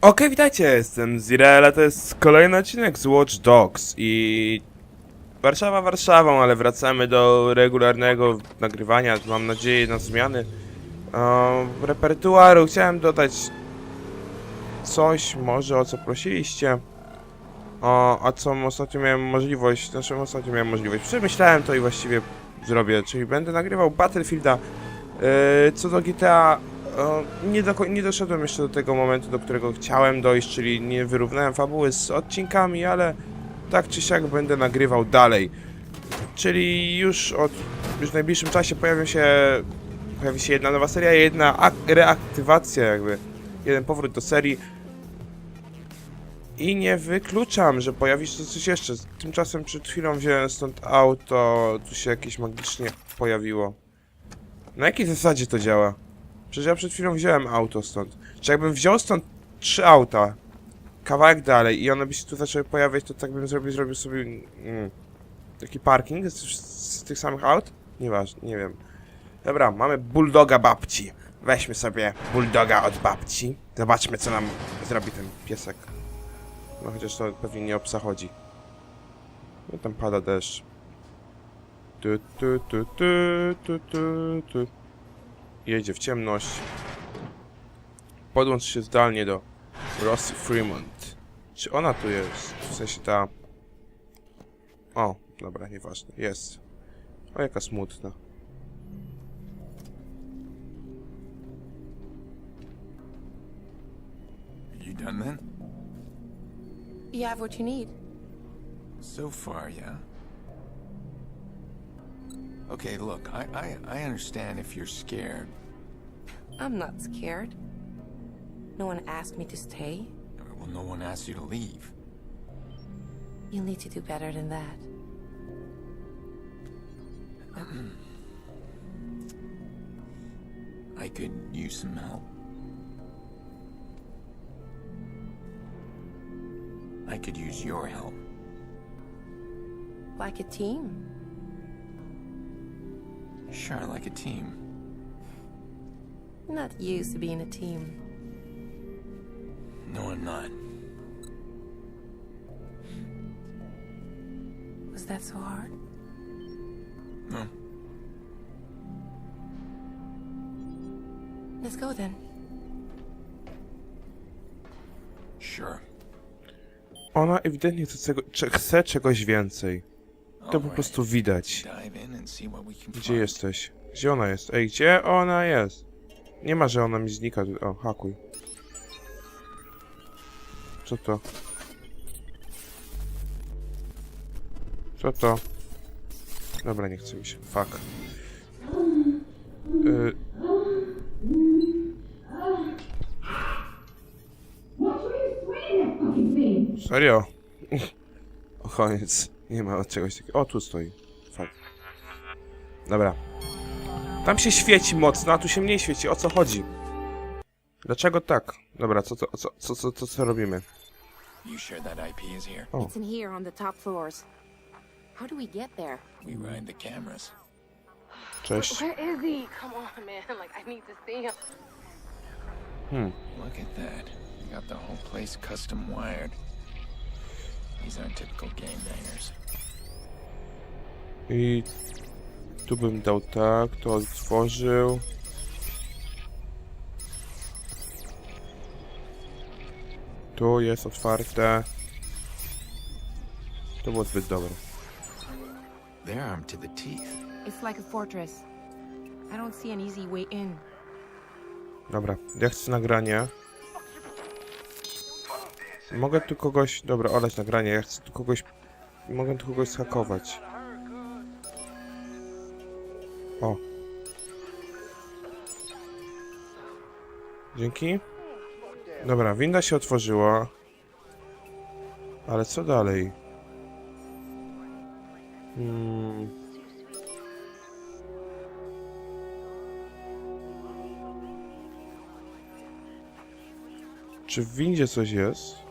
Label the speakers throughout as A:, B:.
A: Okej, witajcie, jestem Zirel, a to jest kolejny odcinek z Watch Dogs i... Warszawa Warszawą, ale wracamy do regularnego nagrywania, mam nadzieję na zmiany e, repertuaru. Chciałem dodać coś może o co prosiliście, o, a co ostatnio miałem możliwość, znaczy ostatnio miałem możliwość, przemyślałem to i właściwie zrobię, czyli będę nagrywał Battlefielda. E, co do GTA, nie, do, nie doszedłem jeszcze do tego momentu, do którego chciałem dojść, czyli nie wyrównałem fabuły z odcinkami, ale tak czy siak będę nagrywał dalej. Czyli już od już w najbliższym czasie pojawi się pojawi się jedna nowa seria, jedna ak- reaktywacja jakby, jeden powrót do serii. I nie wykluczam, że pojawi się coś jeszcze. Tymczasem przed chwilą wziąłem stąd auto, tu się jakieś magicznie pojawiło. Na jakiej zasadzie to działa? Przecież ja przed chwilą wziąłem auto stąd. Czy jakbym wziął stąd trzy auta, kawałek dalej i one by się tu zaczęły pojawiać, to tak bym zrobił, zrobił sobie mm, taki parking z, z tych samych aut? Nieważne, nie wiem. Dobra, mamy bulldoga babci. Weźmy sobie bulldoga od babci. Zobaczmy, co nam zrobi ten piesek. No chociaż to pewnie nie o psa chodzi. No tam pada deszcz. Tu, tu, tu, tu, tu, tu, tu. Jedzie w ciemność. Podłącz się zdalnie do Rossi Fremont. Czy ona tu jest? W sensie ta... O, dobra, nieważne. Jest. O, jaka smutna.
B: You done then?
C: You have what you need.
B: So far, yeah. Okay, look, I, I, I understand if you're scared.
C: I'm not scared. No one asked me to stay.
B: Well, no one asked you to leave.
C: You'll need to do better than that.
B: I could use some help. I could use your help.
C: Like a team.
B: Sure, like a team.
C: Not used to being a team.
B: No, I'm not.
C: Was that so hard?
B: No.
C: Let's go then.
B: Sure.
A: Ona ewidentnie chce, czego, cze- chce czegoś więcej. To po prostu widać. Gdzie jesteś? Gdzie ona jest? Ej, gdzie ona jest? Nie ma, że ona mi znika. O, hakuj. Co to? Co to? Dobra, nie chce mi się. Fuck. Y... Serio? O koniec. Nie ma czegoś takiego. O, tu stoi. Fuck. Dobra. Tam się świeci mocno, a tu się mniej świeci. O co chodzi? Dlaczego tak? Dobra, co, co, co, co, co, co, co robimy?
B: You sure that IP is here?
A: Oh.
C: It's in here on the top floors. How do we get there?
B: We ride the cameras.
A: Cześć.
C: Where is he? Come on, man. Like, I need to see him.
A: Hmm.
B: Look at that. We got the whole place custom wired.
A: I tu bym dał tak, to otworzył. Tu jest otwarte. To było zbyt dobre.
B: They're armed to the teeth.
C: It's like a fortress. I don't see an easy way in.
A: Dobra, ja chcę nagranie. Mogę tu kogoś... Dobra, olać nagranie, ja chcę tu kogoś... Mogę tu kogoś schakować. O. Dzięki. Dobra, winda się otworzyła. Ale co dalej? Hmm... Czy w windzie coś jest?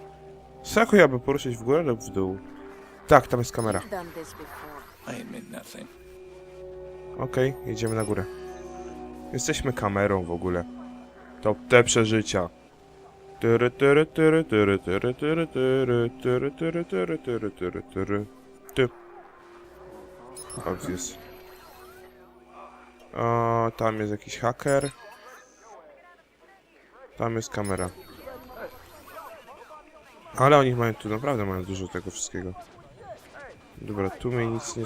A: Sako ja by poruszyć w górę lub w dół? Tak, tam jest kamera. Okej, jedziemy na górę. Jesteśmy kamerą w ogóle. To te przeżycia. Tyry, tyry, tyry, tyry, tyry, tyry, tyry, tyry, tyry, tyry, tyry, tyry, tyry. Ty. Obvious. O, tam jest jakiś haker. Tam jest kamera. Ale oni mają tu, naprawdę mają dużo tego wszystkiego. Dobra, tu mnie nic nie...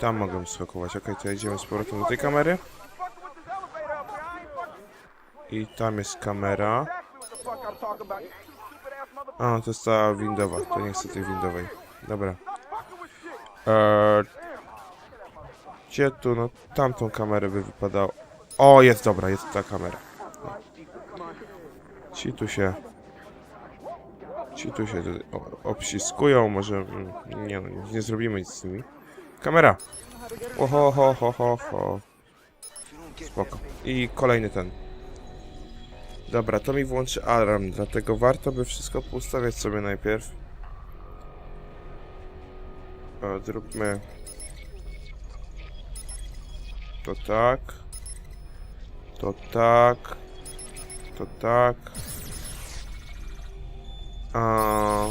A: Tam mogę skakować. Okej, to idziemy z powrotem do tej kamery. I tam jest kamera. A, to jest ta windowa. To nie chcę tej windowej. Dobra. Eee, gdzie tu? No, tamtą kamerę by wypadało. O, jest dobra, jest ta kamera. Ci tu się... Ci tu się o- obsiskują, może... mm, Nie no, nie, zrobimy nic z nimi. Kamera! Oho, ho, ho, ho, ho. Spoko. I kolejny ten. Dobra, to mi włączy alarm, dlatego warto by wszystko poustawiać sobie najpierw. O, zróbmy... To tak. To tak. To tak. A,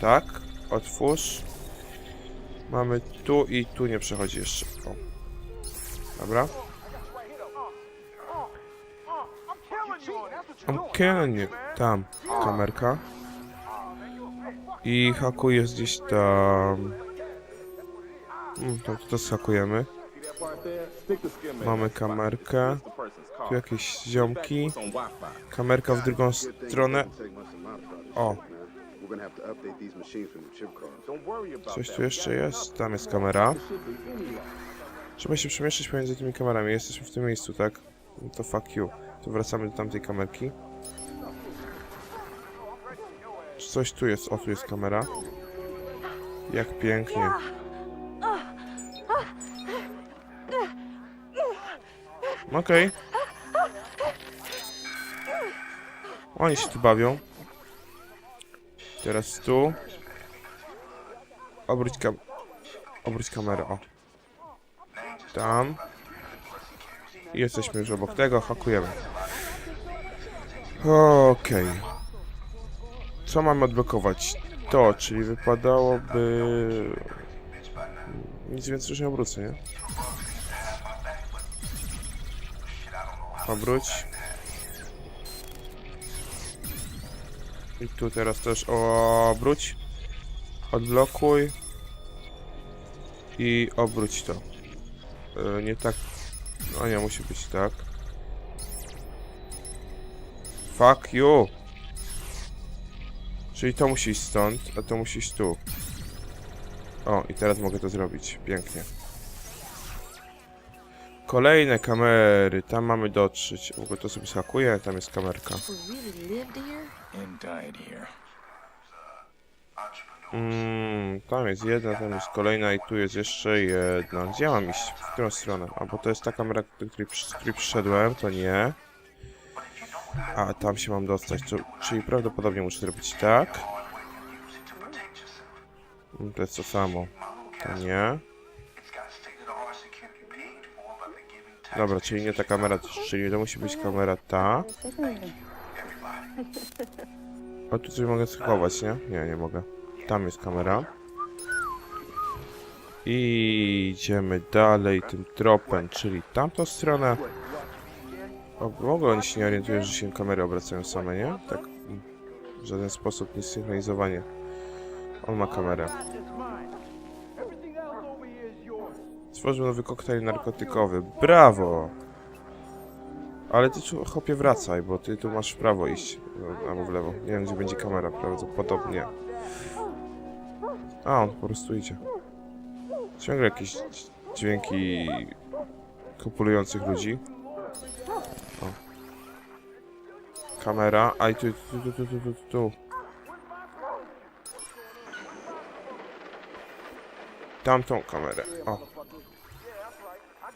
A: tak. Otwórz. Mamy tu i tu nie przechodzi jeszcze. O. Dobra. Killing you. Tam. Kamerka. I haku jest gdzieś tam. Mm, to, to zhakujemy. Mamy kamerkę. Tu jakieś ziomki. Kamerka w drugą stronę. O, coś tu jeszcze jest. Tam jest kamera. Trzeba się przemieszczać pomiędzy tymi kamerami. Jesteśmy w tym miejscu, tak? No to fuck you. To wracamy do tamtej kamerki. Coś tu jest? O, tu jest kamera. Jak pięknie. Okej. Oni się tu bawią. Teraz tu. Obróć kam... Obróć kamerę, o. Tam. I jesteśmy już obok tego, hakujemy. Okej. Co mamy odblokować? To, czyli wypadałoby... Nic więcej już nie obrócę, nie? Obróć. I tu teraz też obróć. Odblokuj. I obróć to. E, nie tak. No nie, musi być tak. Fuck you! Czyli to musi iść stąd, a to musi iść tu. O, i teraz mogę to zrobić. Pięknie. Kolejne kamery. Tam mamy dotrzeć. W ogóle to sobie schakuję, tam jest kamerka. Mm, tam jest jedna, tam jest kolejna i tu jest jeszcze jedna. Gdzie mam iść? W którą stronę? A bo to jest ta kamera, do której, z której przyszedłem, to nie. A tam się mam dostać, to, czyli prawdopodobnie muszę zrobić tak. Mm, To jest to samo. To nie. Dobra, czyli nie ta kamera, czyli to musi być kamera ta. A tu coś mogę schować, nie? Nie, nie mogę. Tam jest kamera. I idziemy dalej tym tropem, czyli tamtą stronę. O, ogóle oni się nie orientują, że się kamery obracają same, nie? Tak w żaden sposób nie synchronizowanie. On ma kamerę. Stworzył nowy koktajl narkotykowy. Brawo! Ale ty tu, chłopie, wracaj, bo ty tu masz w prawo iść. No, Albo w lewo. Nie wiem, gdzie będzie kamera, prawdopodobnie. A, on po prostu idzie. Ciągle jakieś dź- dźwięki kopulujących ludzi. O. Kamera. A i tu, tu, tu, tu, tu, tu, tu. Tamtą kamerę. O.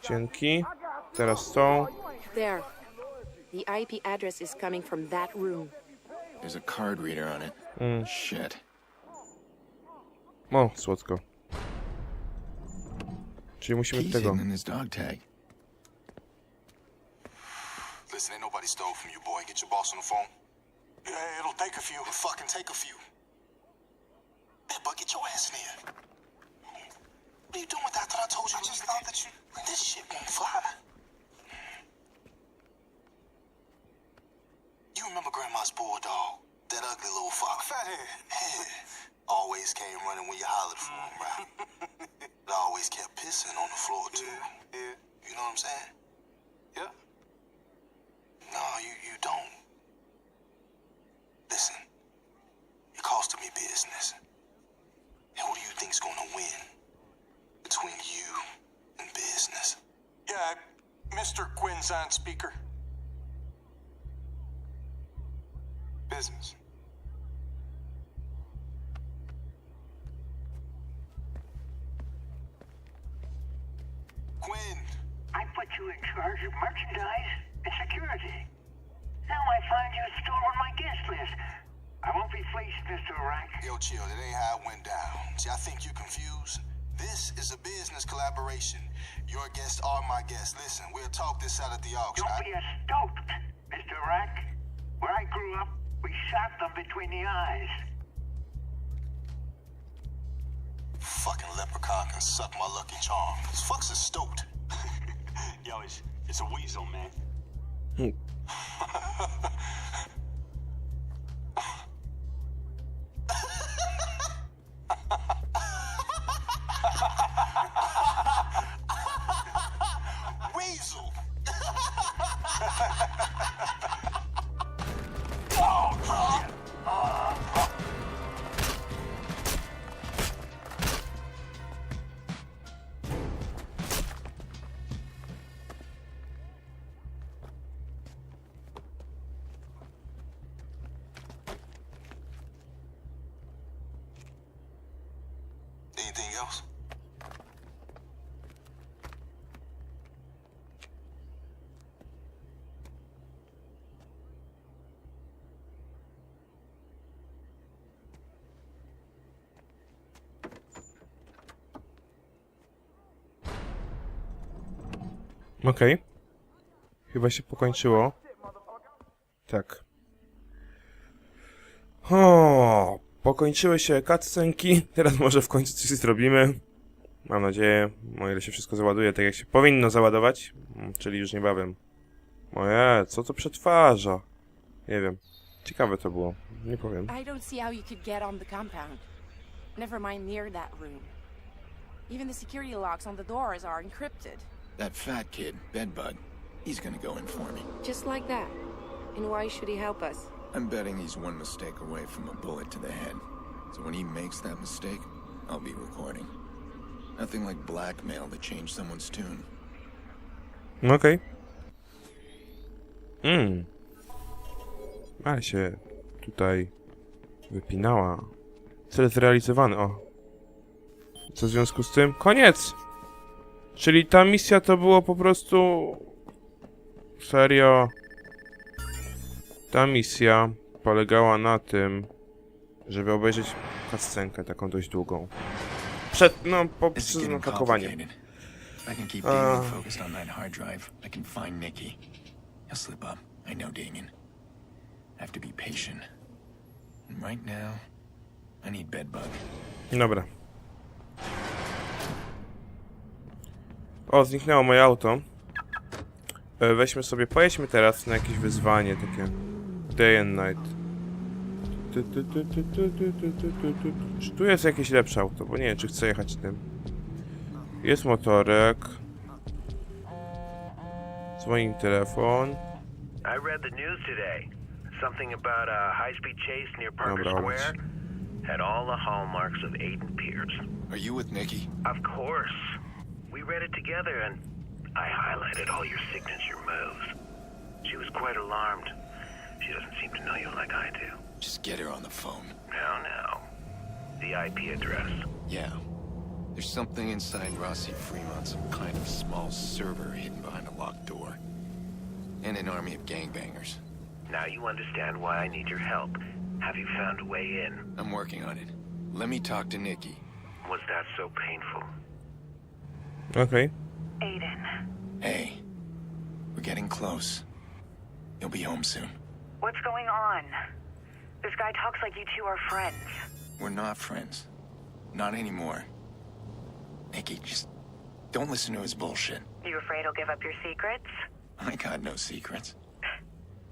A: Dzięki. Teraz tą.
C: There. The IP address is coming from that room.
B: There's a card reader on it.
A: Mm.
B: Shit.
A: O, słodko. Czyli musimy
B: Key's
A: tego.
B: hidden in his dog tag.
D: Listen, ain't nobody stole from you, boy. Get your boss on the phone. Yeah, it'll take a few. It'll fucking take a few. Yeah, but get your ass in here. What are you doing with that? I thought I told you. I just thought that you. This shit won't fly. You remember Grandma's bulldog? That ugly little fox. Fathead. Always came running when you hollered for him, right? but always kept pissing on the floor, too. Yeah. You know what I'm saying?
E: Put you in charge of merchandise and security. Now I find you stolen my guest list. I won't be fleeced, Mr. Rank.
D: yo, chill. That ain't how it went down. See, I think you're confused. This is a business collaboration. Your guests are my guests. Listen, we'll talk this out at the auction.
E: Don't be a stope, Mr. Rank. Where I grew up, we shot them between the eyes.
D: Fucking leprechaun can suck my lucky charm. This fuck's a stoked.
F: Yo, it's, it's a weasel, man.
D: Hmm. Weasel!
A: Okej. Chyba się pokończyło. Tak. O, pokończyły się cutscenki. Teraz może w końcu coś zrobimy. Mam nadzieję, o ile się wszystko załaduje tak jak się powinno załadować. Mm, Czyli już niebawem. Oje, co to przetwarza? Nie wiem. Ciekawe to było. Nie powiem.
C: I don't see how you could get on the compound. Never mind near that room. Even the security locks on the doors are encrypted.
B: That fat kid, Bedbug, he's gonna go in for me.
C: Just like that. And why should he help us?
B: I'm betting he's one mistake away from a bullet to the head. So when he makes that mistake, I'll be recording. Nothing like blackmail to change someone's tune.
A: Okej. Mm. Ale się tutaj wypinała. Cel zrealizowany, o. Co w związku z tym? Koniec! Czyli ta misja to było po prostu... Serio? Ta misja polegała na tym, żeby obejrzeć cutscenkę taką dość długą. Przed, no, po,
B: This is
A: przez
B: getting
A: hakowanie.
B: complicated. If I can keep
A: Uh.
B: Damien focused on that hard drive, I can find Nikki. He'll slip up. I know Damien. I have to be patient. And right now, I need Bedbug.
A: Dobra. O, zniknęło moje auto. E, weźmy sobie, pojedźmy teraz na jakieś wyzwanie takie. Day and night. Czy tu jest jakieś lepsze auto? Bo nie wiem, czy chcę jechać tym. Jest motorek. Dzwoni telefon.
G: I
A: Dobra,
G: Had all the hallmarks of Aiden Pierce.
B: Are you with Nikki?
G: Of course. We read it together and I highlighted all your signature moves. She was quite alarmed. She doesn't seem to know you like I do.
B: Just get her on the phone.
G: Now, now. The IP address.
B: Yeah. There's something inside Rossi Fremont, some kind of small server hidden behind a locked door. And an army of gangbangers.
G: Now you understand why I need your help. Have you found a way in?
B: I'm working on it. Let me talk to Nikki.
G: Was that so painful?
A: Okej.
E: Aiden,
B: Hey, we're getting close. You'll be home soon.
H: What's going on? This guy talks like you two are friends.
B: We're not friends. Not anymore. Nikki, just don't listen to his bullshit.
H: You afraid he'll give up your secrets?
B: I got no secrets.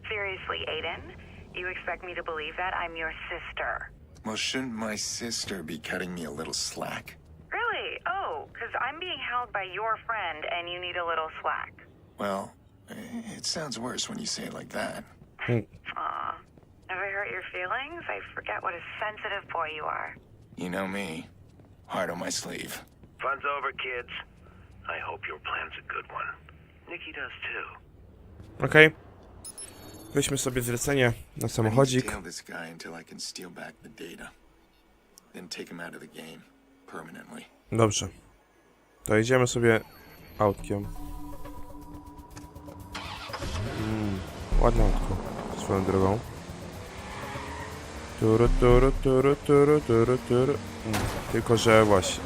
H: Seriously, Aiden? You expect me to believe that I'm your sister?
B: Well, shouldn't my sister be cutting me a little slack?
H: Really? Because I'm being held by your friend and you need a little slack.
B: Well, it sounds worse when you say it like that.
H: Aw. Have I hurt your feelings? I forget what a sensitive boy you are.
B: You know me. Heart on my sleeve.
G: Fun's over, kids. I hope your plan's a good one. Nikki does too.
A: Okej. Weźmy sobie zlecenie na
B: I need to
A: samochodzik.
B: tail this guy until I can steal back the data. Then take him out of the game. Permanently.
A: Dobrze. To idziemy sobie autkiem. Mm, ładne autko. Swoją drogą. Turu, turu, turu, turu, turu, turu. Mm, tylko, że właśnie.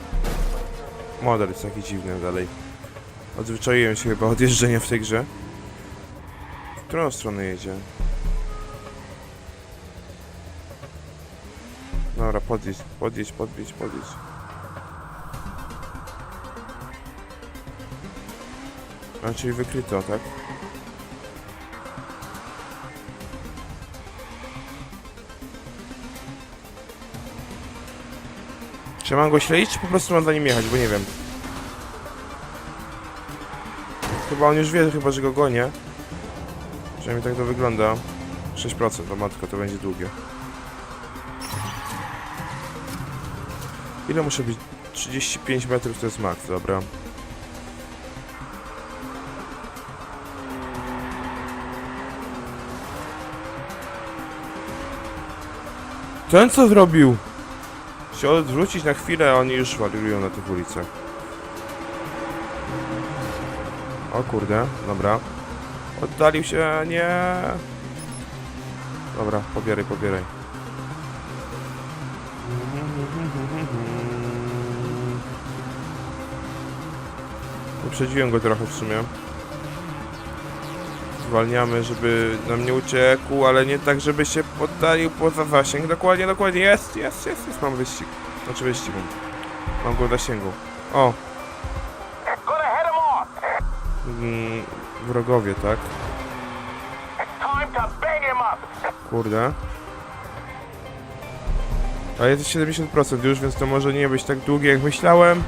A: Model jest taki dziwny dalej. Odzwyczaiłem się chyba od jeżdżenia w tej grze. W którą stronę jedzie? Dobra, podjedź, podjedź, podjedź, podjedź. Czyli wykryto, tak? Czy mam go śledzić, czy po prostu mam za nim jechać, bo nie wiem. Chyba on już wie, chyba, że go gonię. Przynajmniej tak to wygląda. 6%, to matko, to będzie długie. Ile muszę być? 35 metrów to jest max, dobra. Ten co zrobił? Się odwrócić na chwilę, a oni już wariują na tych ulicach. O kurde, dobra. Oddalił się, nie. Dobra, pobieraj, pobieraj. Uprzedziłem go trochę w sumie. Zwalniamy, żeby nam nie uciekł, ale nie tak, żeby się poddalił poza zasięg. Dokładnie, dokładnie. Jest, jest, jest, jest. Mam wyścig. Znaczy wyścig. Mam go w zasięgu. O. Mm, wrogowie, tak? Kurde. A jest 70% już, więc to może nie być tak długie jak myślałem,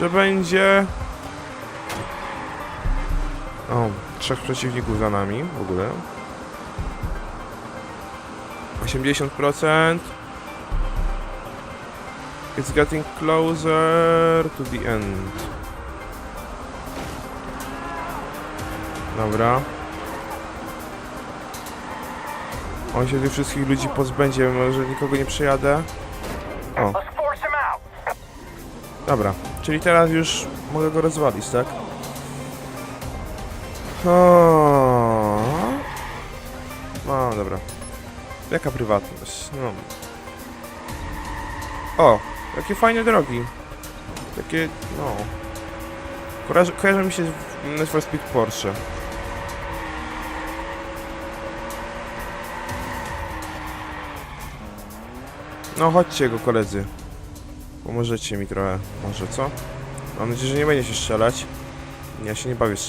A: że będzie. O, trzech przeciwników za nami w ogóle. 80%. It's getting closer to the end. Dobra. On się tych wszystkich ludzi pozbędzie, może nikogo nie przejadę. O. Dobra, czyli teraz już mogę go rozwalić, tak? O. No, dobra. Jaka prywatność? No. O, jakie fajne drogi. Takie, no. Kojarzy, kojarzy mi się Need for Speed Porsche. No chodźcie go koledzy. Pomożecie mi trochę, może co? Mam nadzieję, że nie będzie się strzelać. Ja się nie bawię w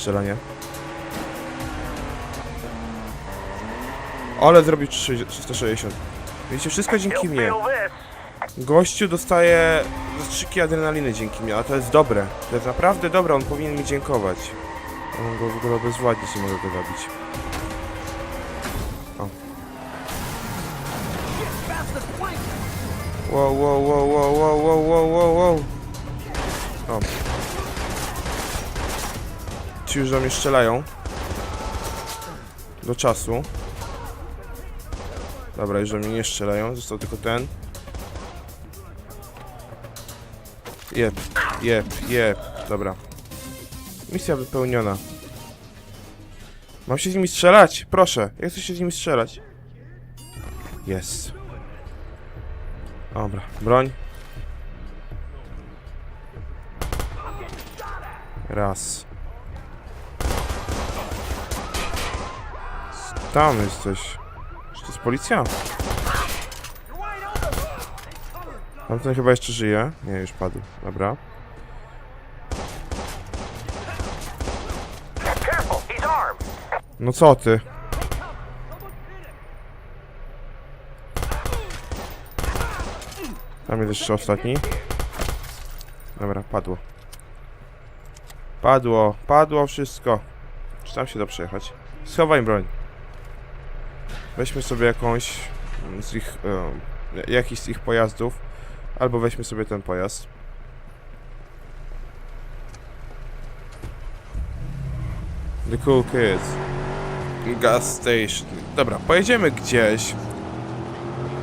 A: Ale zrobił 360. Wiecie, wszystko dzięki mnie. Gościu dostaje zastrzyki adrenaliny dzięki mnie, a to jest dobre. To jest naprawdę dobre, on powinien mi dziękować. Mam go w ogóle obezwładnić i mogę go zabić. O. Wow, wow, wow, wow, wow, wow, wow, wow, wow. O. Ci już do mnie strzelają. Do czasu. Dobra, już do mnie nie strzelają, został tylko ten. Jep, jep, jep. Dobra. Misja wypełniona. Mam się z nimi strzelać? Proszę, ja chcę się z nimi strzelać. Jest. Dobra, broń. Raz. tam jesteś? To jest policja? Tamten chyba jeszcze żyje. Nie, już padł. Dobra. No co ty? Tam jest jeszcze ostatni. Dobra, padło. Padło, padło wszystko. Czy tam się da przejechać? Schowaj broń. Weźmy sobie jakąś z ich, e, jakiś z ich pojazdów. Albo weźmy sobie ten pojazd. The Cool Kids. Gas Station. Dobra, pojedziemy gdzieś.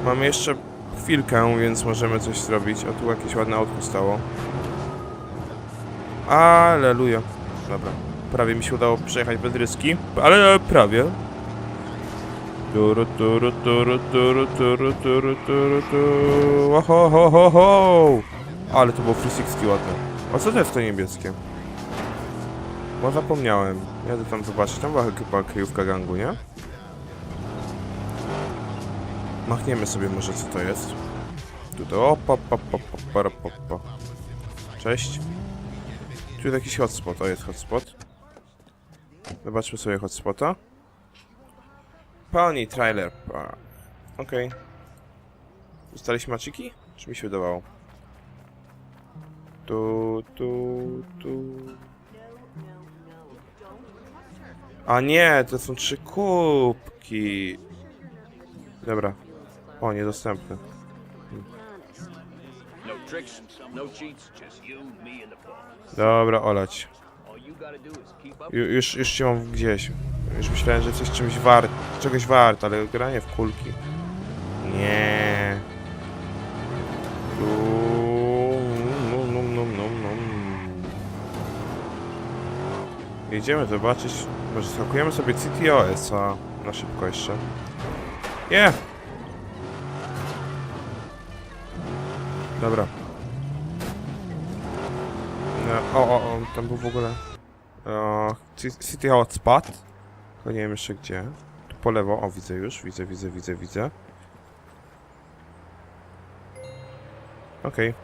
A: Mamy jeszcze chwilkę, więc możemy coś zrobić. O, tu jakieś ładne autko stało. Aleluja. Dobra. Prawie mi się udało przejechać bez ryski, ale prawie. Turu, turu, turu, turu, turu, turu, turu, turu. Oho, ho, ho, ho. Ale to było 360 ładne. A co to jest to niebieskie? Bo zapomniałem. Jadę tam zobaczyć. Tam była chyba kryjówka gangu, nie? Machniemy sobie może co to jest. Tutaj opa, pa, pa, pa, para, pa, pa. Cześć. Tu jest jakiś hotspot. O, jest hotspot. Zobaczmy sobie hotspota. Pony trailer. Okej. Dostaliśmy maciki? Czy mi się wydawało? Tu, tu, tu. A nie, to są trzy kubki. Dobra. O,
I: boss.
A: Dobra, olać. Ju, już, już się mam gdzieś. Już myślałem, że coś czymś wart, czegoś wart, ale granie w kulki. Nie. Num, num, num, num, num. Zobaczyć. Może skakujemy sobie CTOS-a na szybko jeszcze. Nie! Dobra. No, o, o, o, tam był w ogóle... O, Ci- City Hotspot. Tylko nie wiem jeszcze gdzie. Tu po lewo, o widzę już, widzę, widzę, widzę, widzę. Okej.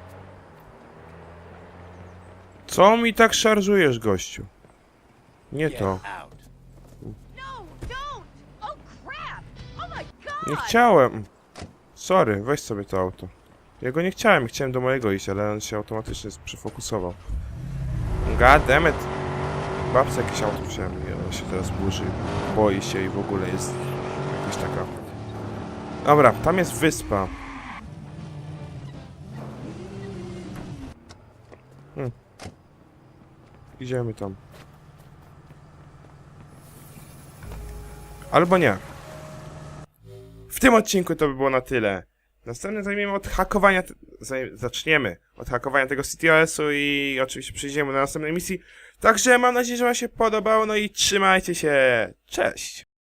A: Co mi tak szarżujesz, gościu? Nie to.
C: No! Oh! Oh!
A: Nie chciałem. Sorry, weź sobie to auto. Ja go nie chciałem, chciałem do mojego iść, ale on się automatycznie przefokusował. God damn it. Babce jakieś auto wziąłem się teraz burzy, boi się i w ogóle jest jakaś taka... Dobra, tam jest wyspa. Hmm. Idziemy tam. Albo nie. W tym odcinku to by było na tyle. Następnym zajmiemy od hakowania. Zaczniemy od hakowania tego CTOS-u i oczywiście przejdziemy do następnej misji. Także mam nadzieję, że Wam się podobało. No i trzymajcie się. Cześć!